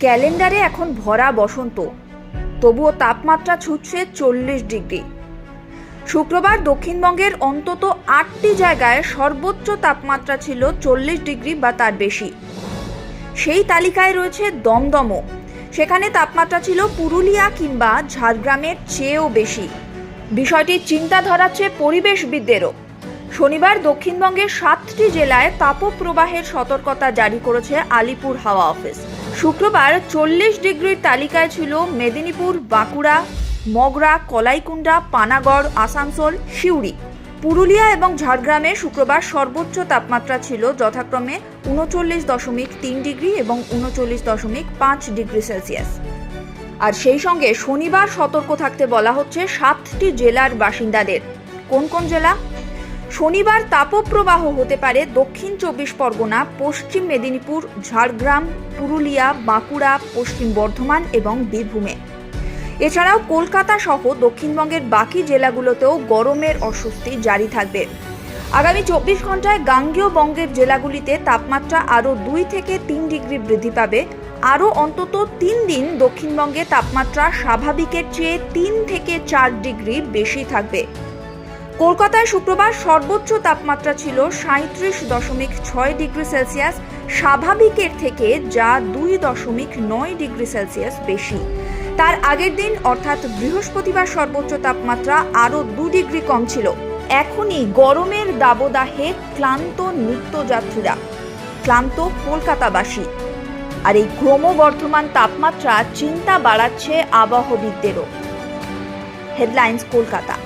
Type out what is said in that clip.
ক্যালেন্ডারে এখন ভরা বসন্ত। তবুও তাপমাত্রা ছুটছে চল্লিশ ডিগ্রি। শুক্রবার দক্ষিণবঙ্গের অন্তত আটটি জায়গায় সর্বোচ্চ তাপমাত্রা ছিল চল্লিশ ডিগ্রি বা তার বেশি। সেই তালিকায় রয়েছে দমদমও। সেখানে তাপমাত্রা ছিল পুরুলিয়া কিংবা ঝাড়গ্রামের চেয়েও বেশি। বিষয়টি চিন্তা ধরাচ্ছে পরিবেশবিদদেরও শনিবার দক্ষিণবঙ্গের সাতটি জেলায় তাপপ্রবাহের সতর্কতা জারি করেছে আলিপুর হাওয়া অফিস। শুক্রবার চল্লিশ ডিগ্রির তালিকায় ছিল মেদিনীপুর, বাঁকুড়া, মগরা, কলাইকুণ্ডা, পানাগড়, আসানসোল, সিউড়ি। পুরুলিয়া এবং ঝাড়গ্রামে শুক্রবার সর্বোচ্চ তাপমাত্রা ছিল যথাক্রমে উনচল্লিশ দশমিক তিন ডিগ্রি এবং উনচল্লিশ দশমিক পাঁচ ডিগ্রি সেলসিয়াস। আর সেই সঙ্গে শনিবার সতর্ক থাকতে বলা হচ্ছে সাতটি জেলার বাসিন্দাদের। কোন কোন জেলা? শনিবার তাপপ্রবাহ হতে পারে দক্ষিণ চব্বিশ পরগনা, পশ্চিম মেদিনীপুর, ঝাড়গ্রাম, পুরুলিয়া, বাঁকুড়া, পশ্চিম বর্ধমান এবং বীরভূমে। এছাড়াও কলকাতা সহ দক্ষিণবঙ্গের বাকি জেলাগুলোতেও গরমের অস্বস্তি জারি থাকবে। আগামী চব্বিশ ঘন্টায় গাঙ্গেয় বঙ্গের জেলাগুলিতে তাপমাত্রা আরও দুই থেকে তিন ডিগ্রি বৃদ্ধি পাবে। আরও অন্তত তিন দিন দক্ষিণবঙ্গে তাপমাত্রা স্বাভাবিকের চেয়ে তিন থেকে চার ডিগ্রি বেশি থাকবে। কলকাতায় শুক্রবার সর্বোচ্চ তাপমাত্রা ছিল সাঁত্রিশ দশমিক ছয় ডিগ্রি সেলসিয়াস। স্বাভাবিকের থেকে যা দুই দশমিক নয় ডিগ্রি সেলসিয়াস বেশি। তার আগের দিন, অর্থাৎ বৃহস্পতিবার সর্বোচ্চ তাপমাত্রা আরও দু ডিগ্রি কম ছিল। এখনই গরমের দাবদাহে ক্লান্ত নিত্যযাত্রীরা, ক্লান্ত কলকাতাবাসী। আর এই ক্রমবর্ধমান তাপমাত্রা চিন্তা বাড়াচ্ছে আবহবিদদেরও। হেডলাইন্স কলকাতা।